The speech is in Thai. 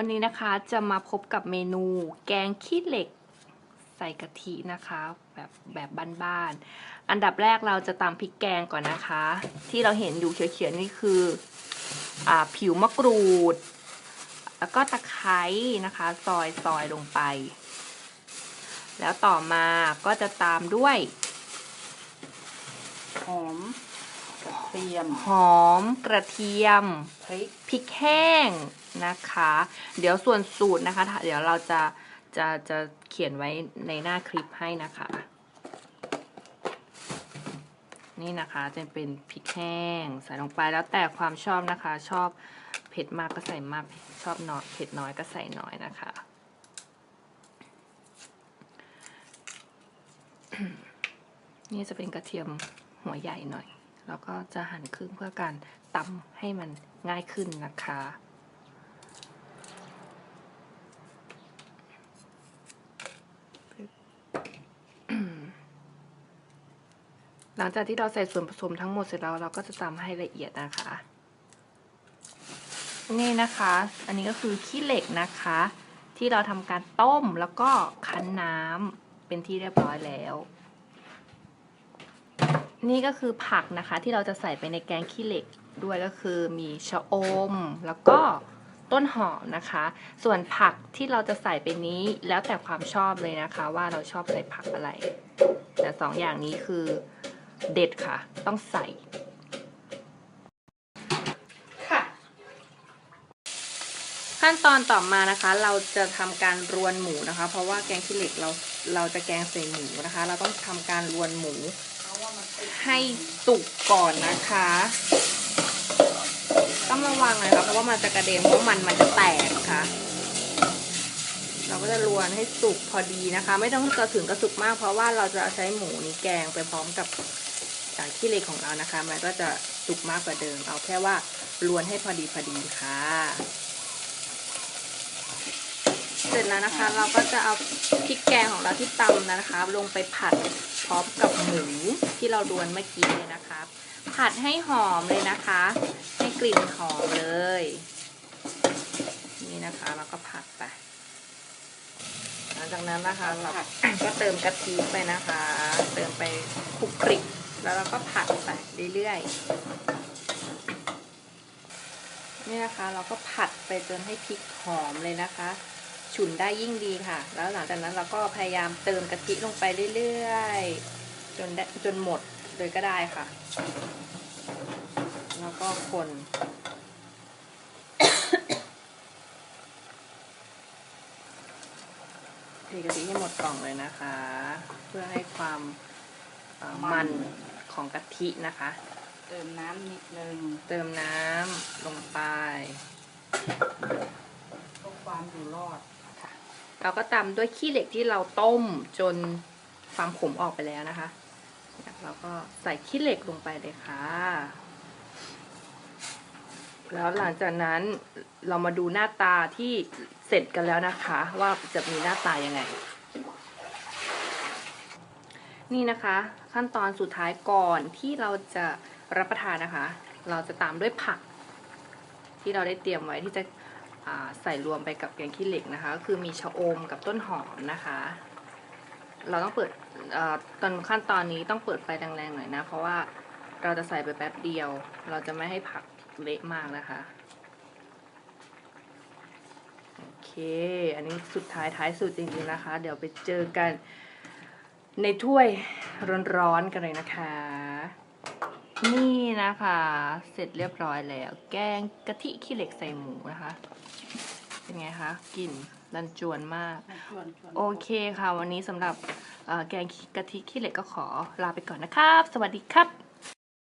วันนี้นะคะจะมาพบกับเมนูแกงขี้เหล็กใส่กะทินะคะ แบบแบบบ้านๆ อันดับแรกเราจะตำพริกแกงก่อนนะคะ ที่เราเห็นอยู่เขียวๆนี่คืออผิวมะกรูด แล้วก็ตะไคร้นะคะ ซอยซอยลงไป แล้วต่อมาก็จะตามด้วยหอม ระเทียมหอมกระเทียมพริกพริกแห้งนะคะ เดี๋ยวส่วนสูตรนะคะ เดี๋ยวเราจะจะจะเขียนไว้ในหน้าคลิปให้นะคะ นี่นะคะจะเป็นพริกแห้งใส่ลงไปแล้วแต่ความชอบนะคะ ชอบเผ็ดมากก็ใส่มากชอบน้อยเผ็ดน้อยก็ใส่น้อยนะคะนี่จะเป็นกระเทียมหัวใหญ่หน่อย แล้วก็จะหั่นครึ่งเพื่อการตำให้มันง่ายขึ้นนะคะ หลังจากที่เราใส่ส่วนผสมทั้งหมดเสร็จแล้วเราก็จะตำให้ละเอียดนะคะ นี่นะคะ อันนี้ก็คือขี้เหล็กนะคะ ที่เราทำการต้มแล้วก็คั้นน้ำเป็นที่เรียบร้อยแล้ว นี่ก็คือผักนะคะที่เราจะใส่ไปในแกงขี้เหล็กด้วยก็คือมีชะอม แล้วก็ต้นหอมนะคะ ส่วนผักที่เราจะใส่ไปนี้แล้วแต่ความชอบเลยนะคะ ว่าเราชอบใส่ผักอะไร แต่สองอย่างนี้คือเด็ดค่ะ ต้องใส่ค่ะขั้นตอนต่อมานะคะ เราจะทำการรวนหมูนะคะ เพราะว่าแกงขี้เหล็กเราเราจะแกงใส่หมูนะคะ เราต้องทำการรวนหมู ให้สุกก่อนนะคะ ต้องระวังเลยค่ะเพราะว่ามันจะกระเด็นเพราะมันมันจะแตกค่ะ เราก็จะรวนให้สุกพอดีนะคะ ไม่ต้องกระถึงกระสุกมาก เพราะว่าเราจะใช้หมูนี้แกงไปพร้อมกับจากขี้เหล็กของเรานะคะ มันก็จะสุกมากกว่าเดิม เอาแค่ว่ารวนให้พอดีพอดีค่ะ เสร็จแล้วนะคะ เราก็จะเอาพริกแกงของเราที่ตำนะคะ ลงไปผัดพร้อมกับหมูที่เรารวนเมื่อกี้เลยนะคะ ผัดให้หอมเลยนะคะ ให้กลิ่นหอมเลย นี่นะคะเราก็ผัดไป หลังจากนั้นนะคะเราก็เติมกะทิไปนะคะ เติมไปคลุกคลิกแล้วเราก็ผัดไปเรื่อยๆ นี่นะคะเราก็ผัดไปจนให้พริกหอมเลยนะคะ ฉุนได้ยิ่งดีค่ะ แล้วหลังจากนั้นเราก็พยายามเติมกะทิลงไปเรื่อยๆ จนได้จนหมดเลยก็ได้ค่ะ แล้วก็คนเทกะทิให้หมดกล่องเลยนะคะ เพื่อให้ความเอ่อมันของกะทินะคะ เติมน้ำนิดนึง เติมน้ำลงไปเพื่อความอยู่รอด เราก็ตำด้วยขี้เหล็กที่เราต้มจนความขมออกไปแล้วนะคะเราก็ใส่ขี้เหล็กลงไปเลยค่ะ แล้วหลังจากนั้นเรามาดูหน้าตาที่เสร็จกันแล้วนะคะ ว่าจะมีหน้าตายังไง นี่นะคะ ขั้นตอนสุดท้ายก่อนที่เราจะรับประทานนะคะ เราจะตามด้วยผัก ที่เราได้เตรียมไว้ที่จะ ใส่รวมไปกับแกงขี้เหล็กนะคะก็คือมีชะอมกับต้นหอมนะคะ เราต้องเปิดอตอนขั้นตอนนี้ต้องเปิดไฟแรงๆหน่อยนะ เพราะว่าเราจะใส่ไปแป๊บเดียว เราจะไม่ให้ผักเละมากนะคะโอเค อันนี้สุดท้ายท้ายสุดจริงๆนะคะ เดี๋ยวไปเจอกันในถ้วยร้อนๆกันเลยนะคะ นี่นะคะ เสร็จเรียบร้อยแล้ว แกงกะทิขี้เหล็กใส่หมูนะคะ เป็นไงคะกลิ่นรันจวนมากชวนชวนโอเคค่ะ วันนี้สำหรับเอ่อแกงกะทิขี้เหล็กก็ขอลาไปก่อนนะครับ สวัสดีครับ